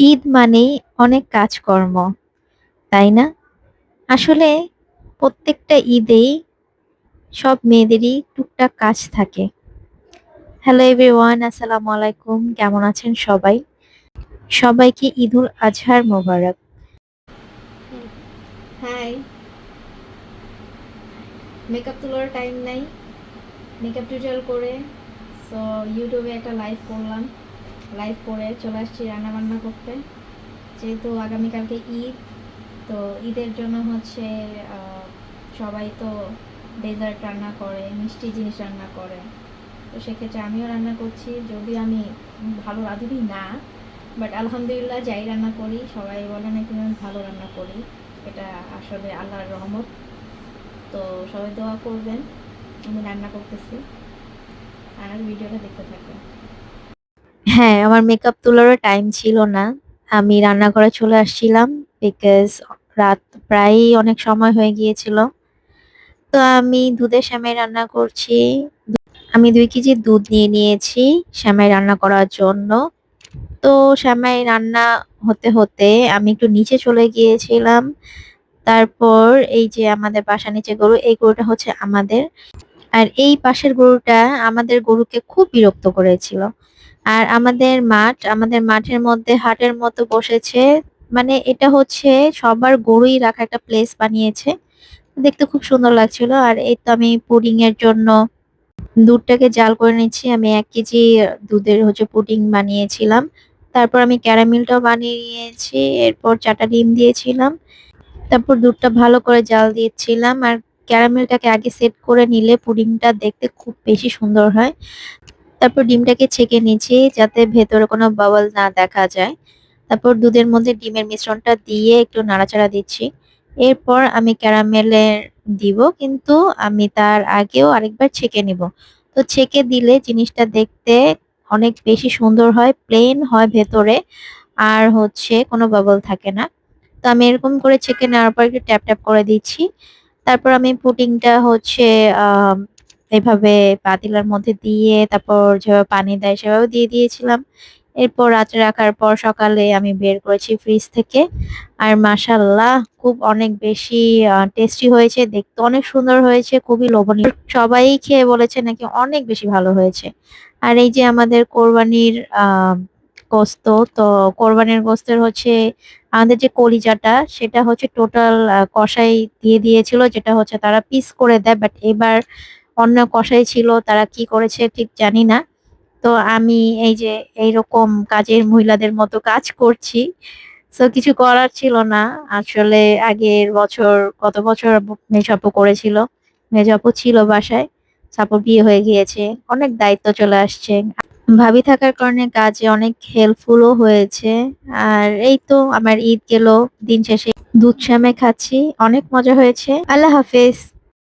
ঈদ মানেই অনেক কাজকর্ম, তাই না? আসলে প্রত্যেকটা ঈদেই সব মেয়েদেরই টুকটাক কাজ থাকে। হ্যালো এভরিওয়ান, আসসালামু আলাইকুম। কেমন আছেন সবাই? সবাইকে ঈদুল আজহার মোবারক। হাই মেকআপ তোলার টাইম নাই মেকআপ টিউটোরিয়াল করে সো ইউটিউবে একটা লাইভ করলাম লাইভ করে চলে আসছি রান্না বান্না করতে। যেহেতু আগামীকালকে ঈদ, তো ঈদের জন্য হচ্ছে সবাই তো ডেজার্ট রান্না করে, মিষ্টি জিনিস রান্না করে। তো সেক্ষেত্রে আমিও রান্না করছি। যদি আমি ভালো রাঁধুনি না বাট আলহামদুলিল্লাহ যাই রান্না করি, সবাই বলে নাকি আমি ভালো রান্না করি। এটা আসলে আল্লাহর রহমত। তো সবাই দোয়া করবেন, আমি রান্না করতেছি। আর ভিডিওটা দেখতে থাকবেন। হ্যাঁ, আমার মেকআপ তোলারও টাইম ছিল না। আমি রান্নাঘরে চলে আসছিলাম বিকজ রাত প্রায়ই অনেক সময় হয়ে গিয়েছিল। তো আমি দুধের সেমাই রান্না করছি। আমি দুই কেজি দুধ নিয়ে নিয়েছি সেমাই রান্না করার জন্য। তো সেমাই রান্না হতে, হতে আমি একটু নিচে চলে গিয়েছিলাম। তারপর এই যে আমাদের বাসার নিচে গরু, এই গরুটা হচ্ছে আমাদের। আর এই পাশের গরুটা আমাদের গরুকে খুব বিরক্ত করেছিল। আর আমাদের মাঠ, আমাদের মাঠের মধ্যে হাটের মতো বসেছে। মানে এটা হচ্ছে সবার গরুই রাখা একটা প্লেস বানিয়েছে। দেখতে খুব সুন্দর লাগছিল। আর এই তো আমি পুডিং এর জন্য দুধটাকে জাল করে নিচ্ছি। আমি এক কেজি দুধের হচ্ছে পুডিং বানিয়েছিলাম। তারপর আমি ক্যারামেলটাও বানিয়ে নিয়েছি। এরপর চাটা ডিম দিয়েছিলাম। তারপর দুধটা ভালো করে জাল দিচ্ছিলাম। আর ক্যারামেলটাকে আগে সেট করে নিলে পুডিংটা দেখতে খুব বেশি সুন্দর হয়। তারপর ডিমটাকে ছেঁকে নিচ্ছি যাতে ভেতরে কোনো বাবল না দেখা যায়। তারপর দুধের মধ্যে ডিমের মিশ্রণটা দিয়ে একটু নাড়াচাড়া দিচ্ছি। এরপর আমি ক্যারামেলের দিব কিন্তু আমি তার আগেও আরেকবার ছেঁকে নিব। তো ছেঁকে দিলে জিনিসটা দেখতে অনেক বেশি সুন্দর হয়, প্লেন হয় ভেতরে আর হচ্ছে কোনো বাবল থাকে না। তো আমি এরকম করে ছেঁকে নেওয়ার পর একটু ট্যাপ, ট্যাপ করে দিচ্ছি। তারপর আমি পুডিংটা হচ্ছে এভাবে পাতিলার মধ্যে দিয়ে তারপর যেভাবে পানি দেয় সেভাবে দিয়ে দিয়েছিলাম। এরপর রাত্রে রাখার পর সকালে আমি বের করেছি ফ্রিজ থেকে। আর মাশাআল্লাহ খুব অনেক বেশি টেস্টি হয়েছে। দেখতে অনেক সুন্দর হয়েছে, খুবই লোভনীয়। সবাই খেয়ে বলেছে নাকি অনেক বেশি ভালো হয়েছে। আর এই যে আমাদের কোরবানির গোস্ত, তো কোরবানির গোস্তের হচ্ছে আমাদের যে কলিজাটা সেটা হচ্ছে টোটাল কষাই দিয়ে দিয়েছিল যেটা হচ্ছে তারা পিস করে দেয়। বাট এবার অন্য কসাই ছিল, তারা কি করেছে ঠিক জানি না। তো আমি এই যে এইরকম কাজের মহিলাদের মতো কাজ করছি। সো কিছু করার ছিল না। আসলে আগের বছর, গত বছর আপু মেজো আপু করেছিল। মেজো আপু ছিল বাসায়। সো বিয়ে হয়ে গিয়েছে। অনেক দায়িত্ব চলে আসছে। ভাবি থাকার কারণে কাজে অনেক হেল্পফুল ও হয়েছে। আর এই তো আমার ঈদ গেল। দিন শেষে দুধ সেমাই খাচ্ছি। অনেক মজা হয়েছে। আল্লাহ হাফেজ।